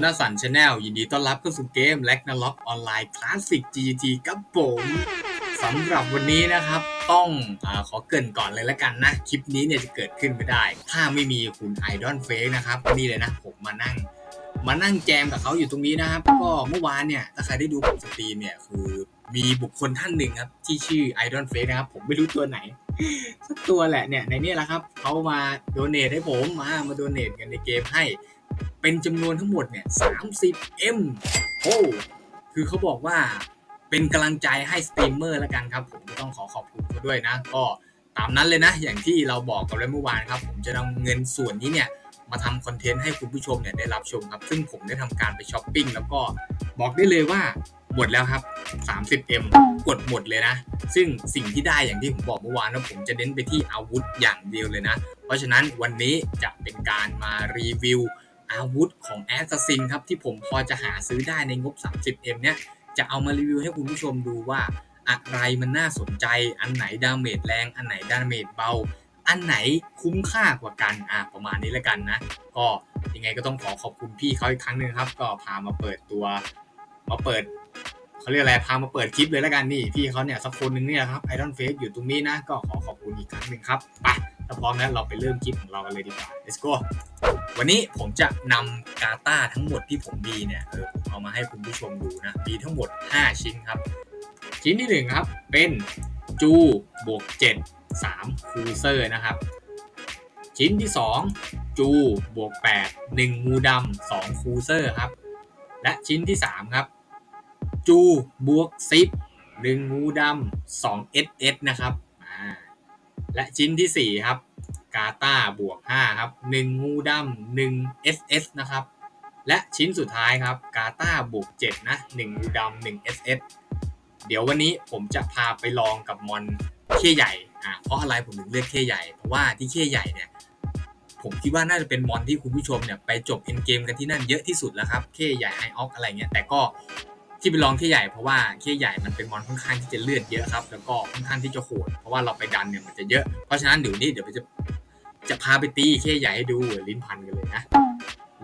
ครับผมนาสันชาแนลยินดีต้อนรับเข้าสู่เกม l a g n a r o k อกออนไลน์คลาสสิก GT ครับผมสำหรับวันนี้นะครับต้องอขอเกินก่อนเลยละกันนะ คลิปนี้เนี่ยจะเกิดขึ้นไม่ได้ ถ้าไม่มีคุณไอดอลเฟกนะครับนี่เลยนะผมมานั่ง มานั่งแจมกับเขาอยู่ตรงนี้นะครับก็เมื่อวานเนี่ยถ้าใครได้ดูผมสตรีมเนี่ยคือมีบุคคลท่านหนึ่งครับที่ชื่อไอดอลเฟกนะครับผมไม่รู้ตัวไหนสักตัวแหละเนี่ยในนี้แหละครับเขามาโดเนทให้ผมมามาโดเนทกันในเกมให้ เป็นจำนวนทั้งหมดเนี่ย 30M โอ้คือเขาบอกว่าเป็นกำลังใจให้สตรีมเมอร์ล้วกันครับ ผมก็ต้องขอขอบคุณเขาด้วยนะ ก็ตามนั้นเลยนะ อย่างที่เราบอกกันไว้เมื่อวานครับ ผมจะนำเงินส่วนนี้เนี่ยมาทำคอนเทนต์ให้คุณผู้ชมเนี่ยได้รับชมครับ ซึ่งผมได้ทำการไปช้อปปิ้งแล้วก็บอกได้เลยว่าหมดแล้วครับ 30M กดหมดเลยนะ ซึ่งสิ่งที่ได้อย่างที่ผมบอกเมื่อวานนะผมจะเน้นไปที่อาวุธอย่างเดียวเลยนะ เพราะฉะนั้นวันนี้จะเป็นการมารีวิว อาวุธของแอสซัสซินครับที่ผมพอจะหาซื้อได้ในงบ 30M เนี่ยจะเอามารีวิวให้คุณผู้ชมดูว่า อะไรมันน่าสนใจอันไหนดาเมจแรง อันไหนดาเมจเบา อันไหนคุ้มค่ากว่ากันอะประมาณนี้แล้วกันนะ ก็ยังไงก็ต้องขอขอบคุณพี่เขาอีกครั้งหนึ่งครับ ก็พามาเปิดตัวมาเปิดเขาเรียกอะไรพามาเปิดคลิปเลยแล้วกันนี่พี่เขาเนี่ยสักคนหนึ่งเนี่ยครับไอรอนเฟสอยู่ตรงนี้นะก็ขอขอบคุณอีกครั้งหนึ่งครับไป ถ้าพร้อมแล้วเราไปเริ่มคลิปของเรากันเลยดีกว่า let's go วันนี้ผมจะนำกาตาทั้งหมดที่ผมมีเนี่ยเออผมเอามาให้คุณผู้ชมดูนะมีทั้งหมด 5 ชิ้นครับ ชิ้นที่ 1 ครับ เป็นจูบวก7 3คูเซอร์นะครับ ชิ้นที่ 2 จูบวก8 1งูดำ2คูเซอร์ครับ และชิ้นที่ 3 ครับ จูบวก10 1งูดำ2 SS นะครับอ่า และชิ้นที่ 4 ครับกาตาบวก 5 ครับ 1 งูดำ1 SS นะครับ และชิ้นสุดท้ายครับกาตาบวก 7 นะ 1 งูดำ1 SS เดี๋ยววันนี้ผมจะพาไปลองกับมอนเคใหญ่อ่าเพราะอะไรผมถึงเลือกเคใหญ่ เพราะว่าที่เคใหญ่เนี่ยผมคิดว่าน่าจะเป็นมอนที่คุณผู้ชมเนี่ยไปจบเอ็นเกมกันที่นั่นเยอะที่สุดแล้วครับ เคใหญ่ไอออกอะไรเงี้ยแต่ก็ ที่ไปลองเคใหญ่เพราะว่าเคใหญ่มันเป็นมอนค่อนข้างที่จะเลือดเยอะครับ แล้วก็ค่อนข้างที่จะโหดเพราะว่าเราไปดันเนี่ยมันจะเยอะเพราะฉะนั้นเดี๋ยวนี้เดี๋ยวจะจะพาไปตีเคใหญ่ให้ดูลิ้นพันกันเลยนะ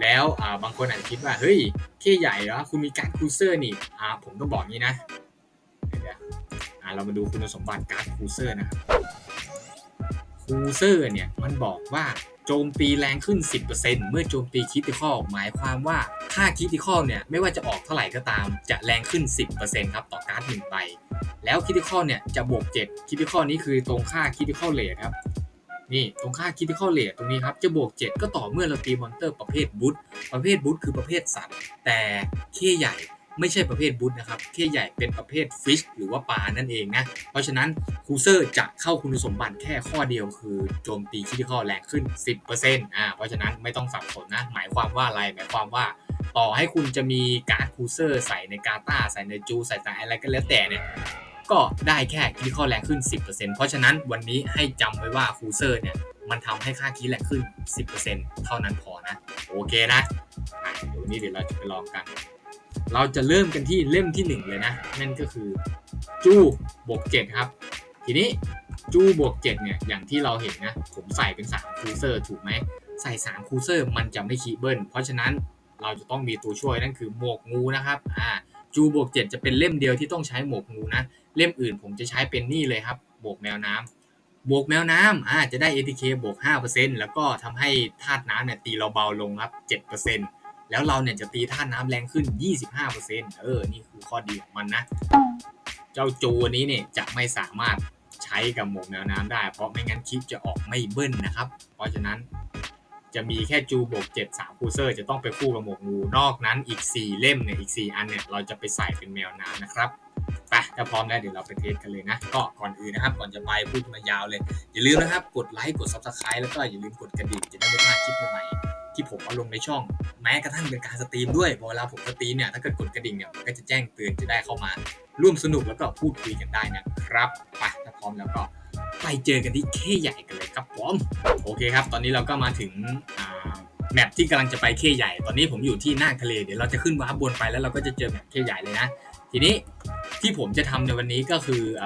แล้วอ่าบางคนอาจจะคิดว่าเฮ้ยเคใหญ่เหรอคุณมีการคูเซอร์นี่อ่าผมต้องบอกงี้นะเดี๋ยวอ่าเรามาดูคุณสมบัติการคูเซอร์นะครับคูเซอร์เนี่ยมันบอกว่า โจมตีแรงขึ้น 10%เมื่อโจมตีคิติคอลหมายความว่าค่าคิติคอลเนี่ยไม่ว่าจะออกเท่าไหร่ก็ตาม จะแรงขึ้น 10%ครับต่อการ์ดหนึ่งใบ แล้วคิติคอลเนี่ยจะบวก7คิติคอลนี้คือตรงค่าคิติคอลเลทครับนี่ตรงค่า critical rate ตรงนี้ครับจะบวก 7 ก็ต่อเมื่อเราตีมอนเตอร์ประเภทบูทประเภทบูทคือประเภทสัตว์ แต่เคใหญ่ ไม่ใช่ประเภทบูทนะครับเคใหญ่เป็นประเภทฟิชหรือว่าปลานั่นเองนะ เพราะฉะนั้นคูเซอร์จะเข้าคุณสมบัติแค่ข้อเดียวคือโจมตี critical แรงขึ้น 10%อ่าเพราะฉะนั้นไม่ต้องสับสนนะ หมายความว่าอะไรหมายความว่าต่อให้คุณจะมีการ์ดคูเซอร์ใส่ในกาตาใส่ในจู ใส่ในอะไรก็แล้วแต่เนี่ยก็ได้แค่คีย์ข้อแรงขึ้น 10%เพราะฉะนั้นวันนี้ให้จำไว้ว่าคูเซอร์เนี่ยมันทำให้ค่าคีย์แรงขึ้น 10%เท่านั้นพอนะ โอเคนะอะเดี๋ยววันนี้เดี๋ยวเราจะไปลองกัน เราจะเริ่มกันที่เล่มที่ 1 เลยนะ นั่นก็คือจูบวก7ครับ ทีนี้จูบวก7เนี่ยอย่างที่เราเห็นนะ ผมใส่เป็น3คูเซอร์ถูกไหม ใส่3คูเซอร์มันจะไม่คีเบิลเพราะฉะนั้นเราจะต้องมีตัวช่วยนั่นคือหมวกงูนะครับอ่าจูบวก7จะเป็นเล่มเดียวที่ต้องใช้หมวกงูนะ เล่มอื่นผมจะใช้เป็นนี่เลยครับบวกแมวน้ำบวกแมวน้ำอ่าจะได้ ATK บวก5%แล้วก็ทำให้ธาตุน้ำเนี่ยตีเราเบาลงครับ 7% แล้วเราเนี่ยจะตีธาน้ำแรงขึ้น 25%เออ นี่คือข้อดีของมันนะ เจ้าจูนี้เนี่ยจะไม่สามารถใช้กับหมวกแมวน้ำได้ เพราะไม่งั้นคลิปจะออกไม่เบิ้ลนะครับ เพราะฉะนั้นจะมีแค่จูบวก7 3คูเซอร์จะต้องไปคู่กับหมวกงู นอกนั้นอีก 4 เล่มเนี่ยอีก 4 อันเนี่ยเราจะไปใส่เป็นแมวน้ำนะครับไปถ้าพร้อมแล้วเดี๋ยวเราไปเทสกันเลยนะ ก็ก่อนอื่นนะครับ ก่อนจะไปพูดมายาวเลย อย่าลืมนะครับ กดไลค์ กด subscribe แล้วก็อย่าลืมกดกระดิ่งจะได้ไม่พลาดคลิปใหม่ ที่ผมเอาลงในช่อง แม้กระทั่งเป็นการสตรีมด้วยพอเวลาผมสตรีมเนี่ยถ้าเกิดกดกระดิ่งเนี่ยมันก็จะแจ้งเตือนจะได้เข้ามา ร่วมสนุกแล้วก็พูดคุยกันได้นะครับไปถ้าพร้อมแล้วก็ไปเจอกันที่เคใหญ่กันเลยครับผมโอเคครับ ตอนนี้เราก็มาถึงแมปที่กำลังจะไปเคใหญ่ ตอนนี้ผมอยู่ที่หน้าทะเลเดี๋ยวเราจะขึ้นวาร์ปบนไปแล้วเราก็จะเจอแมปเคใหญ่เลยนะ ทีนี้ที่ผมจะทำในวันนี้ก็คืออ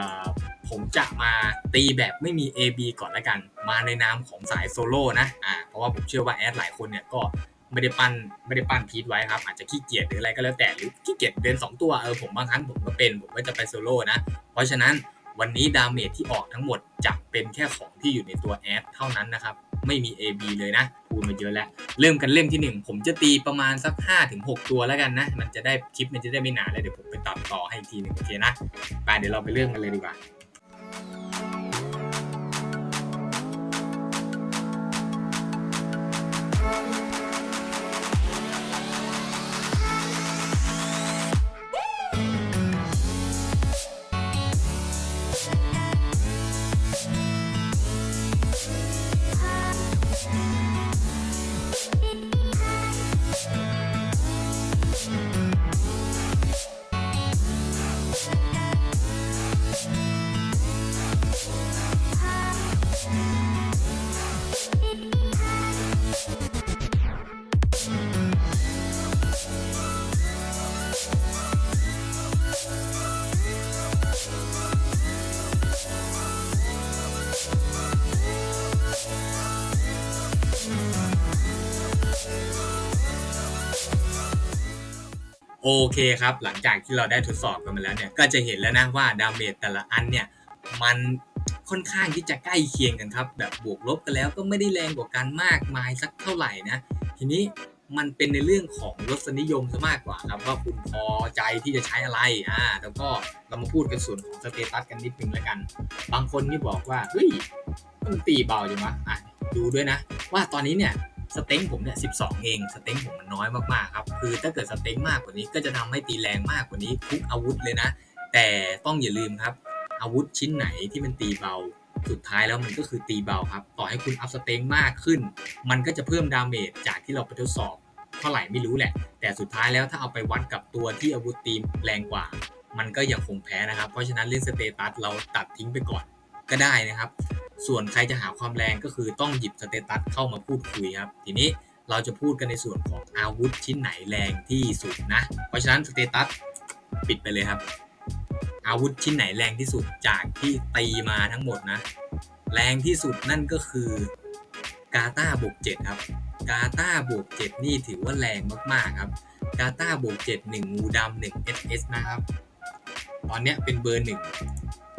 ผมจะมาตีแบบไม่มี AB ก่อนละกัน มาในนามของสายโซโล่นะอ่าเพราะว่าผมเชื่อว่าแอดหลายคนเนี่ยก็ไม่ได้ปั้นไม่ได้ปั้นพีทไว้ครับอาจจะขี้เกียจหรืออะไรก็แล้วแต่หรือขี้เกียจเดินสองตัวเออผมบางครั้งผมก็เป็นผมก็จะไปโซโล่นะ เพราะฉะนั้นวันนี้ดาเมจที่ออกทั้งหมดจะเป็นแค่ของที่อยู่ในตัวแอดเท่านั้นนะครับ ไม่มี AB เลยนะพูดมาเยอะแล้ว เริ่มกันเล่มที่ 1 ผมจะตีประมาณสัก 5-6 ตัวแล้วกันนะ มันจะได้คลิปมันจะได้ไม่นานเลยเดี๋ยวผมไปตัดต่อให้อีกทีหนึ่งโอเคนะไปเดี๋ยวเราไปเริ่มกันเลยดีกว่า โอเคครับ หลังจากที่เราได้ทดสอบกันมาแล้วเนี่ย ก็จะเห็นแล้วนะว่าดาเมจแต่ละอันเนี่ย มันค่อนข้างที่จะใกล้เคียงกันครับ แบบบวกลบกันแล้วก็ไม่ได้แรงกว่ากันมากมายสักเท่าไหร่นะ ทีนี้มันเป็นในเรื่องของรสนิยมซะมากกว่าครับว่าคุณพอใจที่จะใช้อะไรอ่าแล้วก็เรามาพูดกันส่วนของสเตตัสกันนิดนึงแล้วกัน บางคนนี่บอกว่าเฮ้ยมันตีเบาจังวะอะดูด้วยนะ ว่าตอนนี้เนี่ย สเต็งผมเนี่ย12เองสเต็งผมมันน้อยมากๆครับคือถ้าเกิดสเต็งมากกว่านี้ก็จะทำให้ตีแรงมากกว่านี้ทุกอาวุธเลยนะ แต่ต้องอย่าลืมครับ อาวุธชิ้นไหนที่มันตีเบา สุดท้ายแล้วมันก็คือตีเบาครับ ต่อให้คุณอัพสเต็งมากขึ้น มันก็จะเพิ่มดาเมจจากที่เราไปทดสอบเท่าไหร่ไม่รู้แหละ แต่สุดท้ายแล้วถ้าเอาไปวัดกับตัวที่อาวุธตีแรงกว่า มันก็ยังคงแพ้นะครับ เพราะฉะนั้นเรื่องสเตตัสเราตัดทิ้งไปก่อนก็ได้นะครับ ส่วนใครจะหาความแรงก็คือต้องหยิบสเตตัสเข้ามาพูดคุยครับ ทีนี้เราจะพูดกันในส่วนของอาวุธชิ้นไหนแรงที่สุดนะ เพราะฉะนั้นสเตตัสปิดไปเลยครับ อาวุธชิ้นไหนแรงที่สุดจากที่ตีมาทั้งหมดนะ แรงที่สุดนั่นก็คือกาตาบวก7ครับกาตาบวก7นี่ถือว่าแรงมากๆครับกาตาบวก7 1งูดำ1 SS นะครับ ตอนนี้เป็นเบอร์หนึ่ง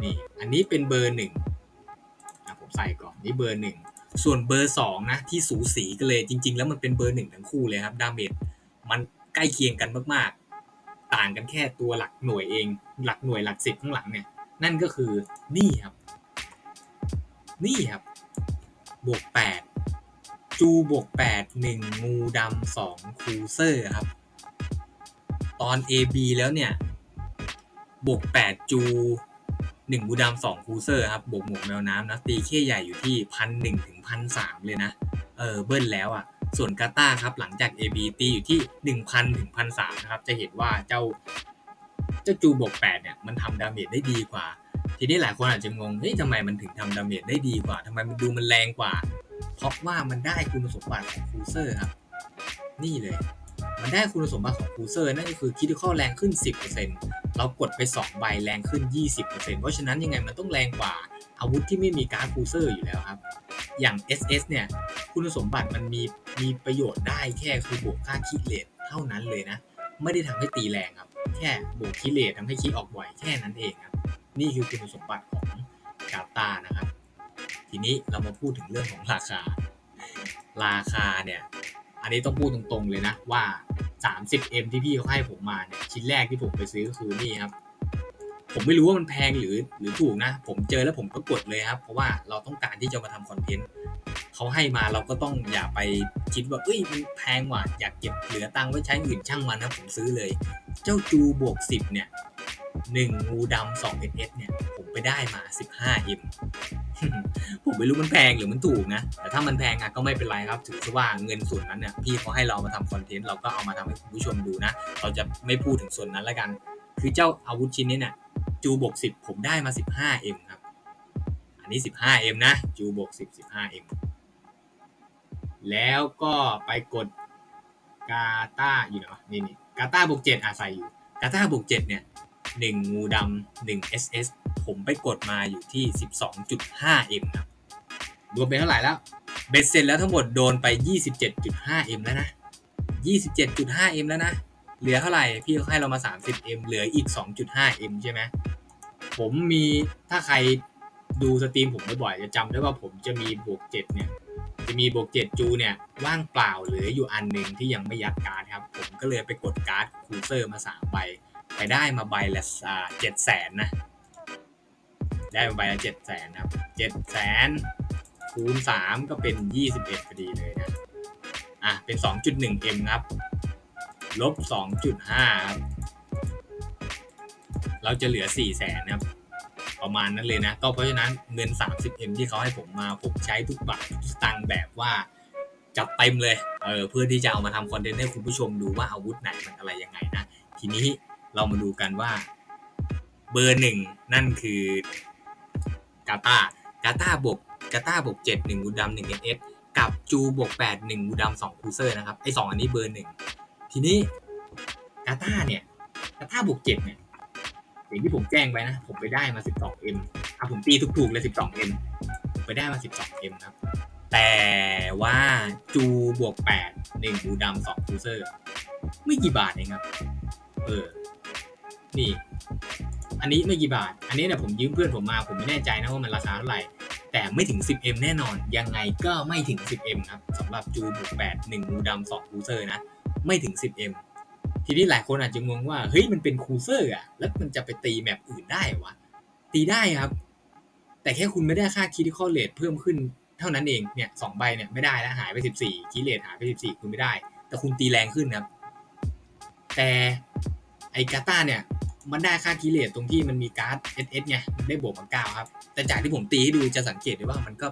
นี่อันนี้เป็นเบอร์หนึ่ง ใส่ก่อนนี่เบอร์หนึ่งส่วนเบอร์สองนะที่สูสีกันเลยจริง ๆ แล้วมันเป็นเบอร์หนึ่งทั้งคู่เลยครับดาเมจมันใกล้เคียงกันมากๆ ต่างกันแค่ตัวหลักหน่วยเอง หลักหน่วยหลักสิบข้างหลังเนี่ย นั่นก็คือนี่ครับ นี่ครับบวกแปดจูบวกแปดหนึ่งงูดำสองคูเซอร์ครับ ตอน AB แล้วเนี่ยบวกแปดจู หนึ่งบูดามสองคูเซอร์ครับบวกหมวกแมวน้ำนะตีเข้ใหญ่อยู่ที่พันหนึ่งถึงพันสามเลยนะเออเบิ้ลแล้วอะส่วนกาตาครับหลังจาก AB ตีอยู่ที่หนึ่งพันถึงพันสามนะครับจะเห็นว่าเจ้าเจ้าจูบวกแปดเนี่ยมันทำดาเมจได้ดีกว่า ทีนี้หลายคนอาจจะงงเฮ้ยทำไมมันถึงทำดาเมจได้ดีกว่าทำไมมันดูมันแรงกว่า เพราะว่ามันได้คุณสมบัติของคูเซอร์ครับนี่เลย มันได้คุณสมบัติของคูเซอร์นั่นก็คือคิดข้อแรงขึ้น 10%เรากดไป 2 ใบแรงขึ้น 20%เพราะฉะนั้นยังไงมันต้องแรงกว่าอาวุธที่ไม่มีการคูเซอร์อยู่แล้วครับ อย่าง SS เนี่ยคุณสมบัติมันมีมีประโยชน์ได้แค่คือบวกค่าคิเลตเท่านั้นเลยนะ ไม่ได้ทำให้ตีแรงครับ แค่บวกคิเลตทำให้คิออกบ่อยแค่นั้นเองครับ นี่คือคุณสมบัติของกาตานะครับ ทีนี้เรามาพูดถึงเรื่องของราคา ราคาเนี่ย อันนี้ต้องพูดตรงๆเลยนะว่า 30M ที่พี่เขาให้ผมมาเนี่ยชิ้นแรกที่ผมไปซื้อก็คือนี่ครับ ผมไม่รู้ว่ามันแพงหรือหรือถูกนะ ผมเจอแล้วผมก็กดเลยครับ เพราะว่าเราต้องการที่จะมาทำคอนเทนต์เขาให้มาเราก็ต้องอย่าไปคิดว่าเอ้ยมันแพงว่ะอยากเก็บเหลือตังค์ไว้ใช้อื่นช่างมันนะผมซื้อเลย เจ้าจูบวก10เนี่ยหนึ่งงูดำสองเอเนี่ยผมไปได้มา 15M ผมไม่รู้มันแพงหรือมันถูกนะ แต่ถ้ามันแพงอะก็ไม่เป็นไรครับ ถือซะว่าเงินส่วนนั้นเนี่ยพี่เขาให้เรามาทำคอนเทนต์เราก็เอามาทำให้คุณผู้ชมดูนะ เราจะไม่พูดถึงส่วนนั้นแล้วกัน คือเจ้าอาวุธชิ้นนี้เนี่ยจูบวกสิบผมได้มา 15M ครับ อันนี้ 15M นะจูบวก10 15M แล้วก็ไปกดกาตาอยู่เนาะนี่นี่กาตาบวก7อาศัยอยู่กาตาบวก7เนี่ย หนึ่งงูดำหนึ่ง SS ผมไปกดมาอยู่ที่ 12.5M ครับรวมเป็นเท่าไหร่แล้ว เบ็ดเสร็จแล้วทั้งหมดโดนไป 27.5M แล้วนะ 27.5M แล้วนะ เหลือเท่าไหร่ พี่เขาให้เรามา 30M เหลืออีก 2.5M ใช่ไหม ผมมีถ้าใครดูสตรีมผมบ่อยๆจะจำได้ว่าผมจะมีบวก7เนี่ย จะมีบวก7จูเนี่ย ว่างเปล่าเหลืออยู่อันหนึ่งที่ยังไม่ยัดการ์ดครับ ผมก็เลยไปกดการ์ดคูเซอร์มา3ใบ ไปได้มาใบละเจ็ดแสนนะ ได้มาใบละเจ็ดแสนครับเจ็ดแสนคูณสามก็เป็นยี่สิบเอ็ดพอดีเลยนะ อะ เป็นสองจุดหนึ่งเอ็มครับ ลบสองจุดห้าครับ เราจะเหลือสี่แสนนะครับ ประมาณนั้นเลยนะ ก็เพราะฉะนั้นเงิน 30M ที่เขาให้ผมมา ผมใช้ทุกบาททุกตังแบบว่าจัดเต็มเลย เออ เพื่อที่จะเอามาทำคอนเทนต์ให้คุณผู้ชมดูว่าอาวุธไหนมันอะไรยังไงนะ ทีนี้ เรามาดูกันว่า เบอร์หนึ่งนั่นคือกาตากาตาบวกกาตาบวกเจ็ดหนึ่งบูดำหนึ่งเอสกับจูบวกแปดหนึ่งบูดำสองคูเซอร์นะครับไอสองอันนี้เบอร์หนึ่งทีนี้กาตาเนี่ยกาตาบวกเจ็ดเนี่ยอย่างที่ผมแจ้งไปนะ ผมไปได้มา 12M อะผมตีถูกๆเลย 12M ผมไปได้มา 12M ครับ แต่ว่าจูบวก 8 1บูดำ2คูเซอร์ ไม่กี่บาทเองครับ เออ นี่ อันนี้ไม่กี่บาท อันนี้เนี่ยผมยืมเพื่อนผมมา ผมไม่แน่ใจนะว่ามันราคาเท่าไหร่ แต่ไม่ถึง 10M แน่นอน ยังไงก็ไม่ถึง 10M ครับสำหรับจูบวก8 1บูดำ2คูเซอร์นะ ไม่ถึง 10M ทีนี้หลายคนอาจจะงงว่า เฮ้ย มันเป็นคูเซอร์อะแล้วมันจะไปตีแมปอื่นได้วะ ตีได้ครับ แต่แค่คุณไม่ได้ค่าคิดข้อเลทเพิ่มขึ้นเท่านั้นเอง เนี่ยสองใบเนี่ยไม่ได้แล้วหายไป 14คิดเลทหายไป 14 คุณไม่ได้ แต่คุณตีแรงขึ้นครับ แต่ ไอกาตาเนี่ยมันได้ค่าคิเลตตรงที่มันมีการ์ด SS ไงมันได้บวกมาเก้าครับ แต่จากที่ผมตีให้ดูจะสังเกตได้ว่ามันก็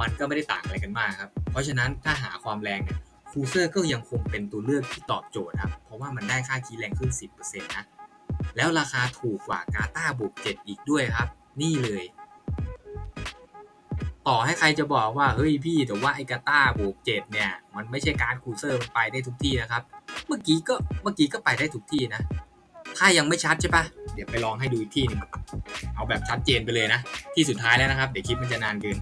มันก็ไม่ได้ต่างอะไรกันมากครับ เพราะฉะนั้นถ้าหาความแรงเนี่ยคูเซอร์ก็ยังคงเป็นตัวเลือกที่ตอบโจทย์ครับ เพราะว่ามันได้ค่าคีแรงขึ้น 10%นะ แล้วราคาถูกกว่ากาตาบวก7อีกด้วยครับ นี่เลย ต่อให้ใครจะบอกว่า เฮ้ยพี่แต่ว่าไอกาตาบวก7เนี่ย มันไม่ใช่การคูเซอร์มันไปได้ทุกที่นะครับ เมื่อกี้ก็เมื่อกี้ก็ไปได้ทุกที่นะ ถ้ายังไม่ชัดใช่ปะเดี๋ยวไปลองให้ดูอีกที่หนึ่งเอาแบบชัดเจนไปเลยนะ ที่สุดท้ายแล้วนะครับ เดี๋ยวคลิปมันจะนานเกิน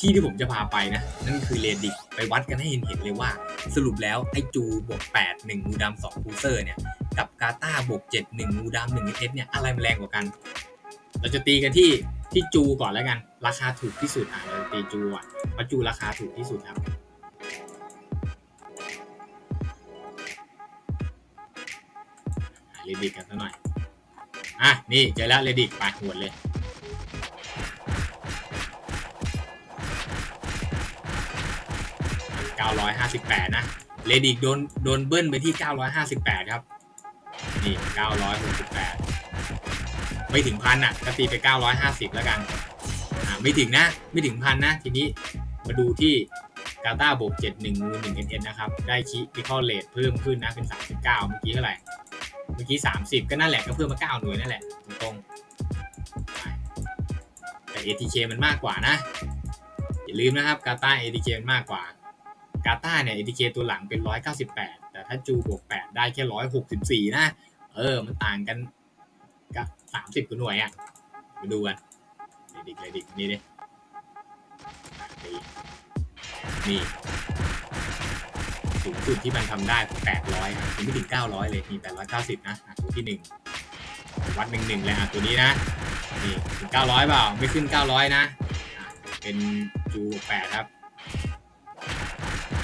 ที่ที่ผมจะพาไปนะ นั่นคือเรดิกไปวัดกันให้เห็นเห็นเลยว่า สรุปแล้วไอจูบวก8 1มูดำ2คูเซอร์เนี่ยกับกาตาบวก7 1มูดำ1เอสเนี่ยอะไรมันแรงกว่ากัน เราจะตีกันที่ที่จูก่อนแล้วกัน ราคาถูกที่สุดอะเราตีจูอะเพราะจูราคาถูกที่สุดครับ เรดิกกันสักหน่อย อะ นี่เจอแล้วเรดิกไปหวดเลย 958 นะ เรดิกโดนโดนเบิ้ลไปที่ 958 ครับ นี่ 968 ไม่ถึงพันอะก็ตีไป 950 แล้วกัน อ่า ไม่ถึงนะ ไม่ถึงพันนะ ทีนี้มาดูที่กาตาบวก71งู1 n n นะครับ ได้คิพิคอเลทเพิ่มขึ้นนะ เป็น 39 เมื่อกี้เท่าไหร่ เมื่อกี้30ก็นั่นแหละก็เพิ่มมา9หน่วยนั่นแหละตรงแต่ ATK มันมากกว่านะ อย่าลืมนะครับกาตา ATK มันมากกว่ากาตาเนี่ย ATK ตัวหลังเป็น 198 แต่ถ้าจูบวก 8 ได้แค่ 164 นะ เออ มันต่างกันกับ30กว่าหน่วยอะ่ะ มาดูกันเลยดิกเลยดิกนี่ดินี่ สูงสุดที่มันทำได้คือ800ครับถึงไม่ถึง 900 เลยมี890 นะตัวที่ 1 วัดหนึ่งหนึ่งเลยอะตัวนี้นะนี่ถึง 900 เปล่า ไม่ขึ้น 900 นะ เป็นจู8ครับ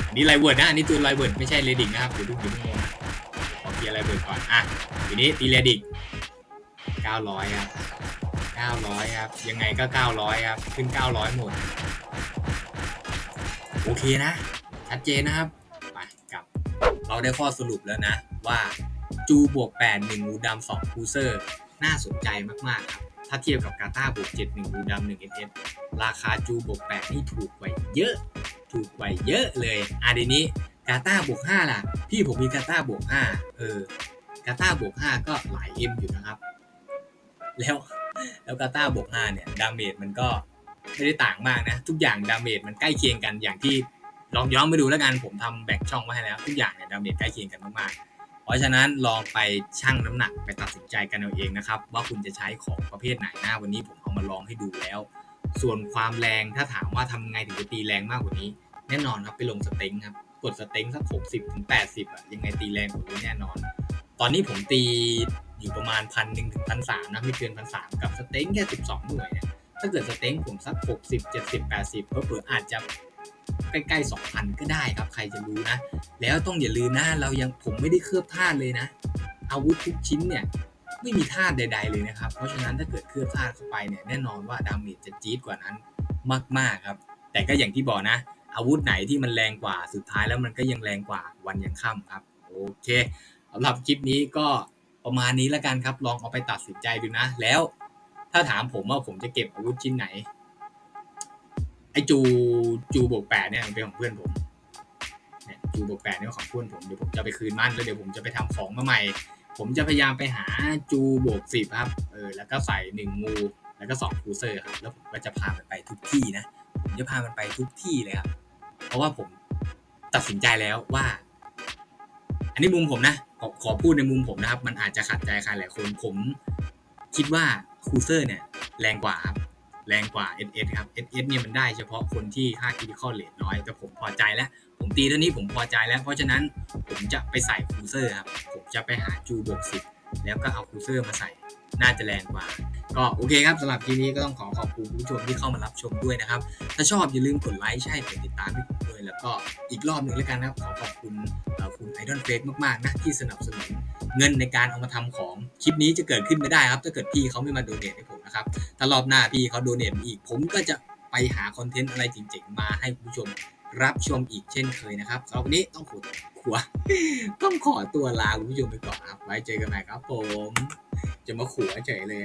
อันนี้ไลเวิร์ดนะ อันนี้ตัวไลเวิร์ดไม่ใช่เรดิกนะครับเดี๋ยวดูเดี๋ยวดูงงขอเคลียร์ไลเวิร์ดก่อน อะ ทีนี้ตีเรดิก 900 ครับ 900 ครับ ยังไงก็ 900 ครับ ขึ้น 900 หมด โอเคนะ ชัดเจนนะครับ ได้ข้อสรุปแล้วนะว่าจูบวก8 1งูดำ2คูเซอร์ น่าสนใจมาก ๆ ครับ ถ้าเทียบกับกาตาบวก7 1งูดำ1 s s ราคาจูบวก8นี่ถูกกว่าเยอะ ถูกกว่าเยอะเลยอะเดี๋ยวนี้กาตาบวก5ล่ะ พี่ผมมีกาตาบวก5เออกาตาบวก5ก็หลาย M อยู่นะครับ แล้วแล้วกาตาบวก5เนี่ยดาเมจมันก็ไม่ได้ต่างมากนะ ทุกอย่างดาเมจมันใกล้เคียงกันอย่างที่ ลองย้อนไปดูแล้วกันผมทำแบ่งช่องมาให้แล้ว ทุกอย่างเนี่ยดาเมจใกล้เคียงกันมากๆ เพราะฉะนั้นลองไปชั่งน้ำหนักไปตัดสินใจกันเอาเองนะครับ ว่าคุณจะใช้ของประเภทไหนนะวันนี้ผมเอามาลองให้ดูแล้ว ส่วนความแรงถ้าถามว่าทำไงถึงจะตีแรงมากกว่านี้ แน่นอนครับไปลงสเต็งครับกดสเต็งสักหกสิบถึงแปดสิบอะยังไงตีแรงกว่านี้แน่นอน ตอนนี้ผมตีอยู่ประมาณพันหนึ่งถึงพันสามนะไม่เกินพันสามกับสเต็งแค่สิบสองหน่วยเนี่ยถ้าเกิดสเต็งผมสักหกสิบเจ็ดสิบแปดสิบเผื่ออาจจะ ใกล้ๆสองพันก็ได้ครับใครจะรู้นะ แล้วต้องอย่าลืมนะเรายังผมไม่ได้เคลือบธาตุเลยนะ อาวุธทุกชิ้นเนี่ยไม่มีธาตุใด ๆเลยนะครับ เพราะฉะนั้นถ้าเกิดเคลือบธาตุเข้าไปเนี่ยแน่นอนว่าดาเมจจะจี๊ดกว่านั้นมากๆครับ แต่ก็อย่างที่บอกนะ อาวุธไหนที่มันแรงกว่าสุดท้ายแล้วมันก็ยังแรงกว่าวันยังค่ำครับโอเคสำหรับคลิปนี้ก็ประมาณนี้แล้วกันครับ ลองเอาไปตัดสินใจดูนะ แล้วถ้าถามผมว่าผมจะเก็บอาวุธชิ้นไหน ไอจูจูบวกแปดเนี่ยเป็นของเพื่อนผมเนี่ยจูบวกแปดเนี่ยของเพื่อนผมเดี๋ยวผมจะไปคืนมันแล้วเดี๋ยวผมจะไปทำของมาใหม่ ผมจะพยายามไปหาจูบวกสิบครับเออแล้วก็ใส่หนึ่งงูแล้วก็สองคูเซอร์ครับแล้วผมก็จะพามันไปทุกที่นะผมจะพามันไปทุกที่เลยครับเพราะว่าผมตัดสินใจแล้วว่า อันนี้มุมผมนะขอขอพูดในมุมผมนะครับ มันอาจจะขัดใจใครหลายคนผมคิดว่าคูเซอร์เนี่ยแรงกว่าครับ แรงกว่า SS ครับ SS เนี่ยมันได้เฉพาะคนที่ค่า critical rate น้อย แต่ผมพอใจแล้ว ผมตีเท่านี้ผมพอใจแล้ว เพราะฉะนั้นผมจะไปใส่คูเซอร์ครับ ผมจะไปหาจูบวกสิบแล้วก็เอาคูเซอร์มาใส่ น่าจะแรงกว่า ก็โอเคครับสำหรับคลิปนี้ก็ต้องขอขอบคุณผู้ชมที่เข้ามารับชมด้วยนะครับ ถ้าชอบอย่าลืมกดไลค์ใช่กดติดตามให้ผมด้วยแล้วก็อีกรอบหนึ่งแล้วกันนะครับ ขอขอบคุณคุณไอดอลเฟกมากๆนะที่สนับสนุนเงินในการเอามาทำของคลิปนี้จะเกิดขึ้นไม่ได้ครับถ้าเกิดพี่เขาไม่มาโดเนทให้ผม นะครับ ถ้ารอบหน้าพี่เขาโดเนทอีก ผมก็จะไปหาคอนเทนต์อะไรจริงๆ มาให้คุณผู้ชมรับชมอีกเช่นเคยนะครับสำหรับวันนี้ต้องขอขัวต้องขอตัวลาคุณผู้ชมไปก่อนครับ ไว้เจอกันใหม่ครับผม จะมาขัวเฉยเลย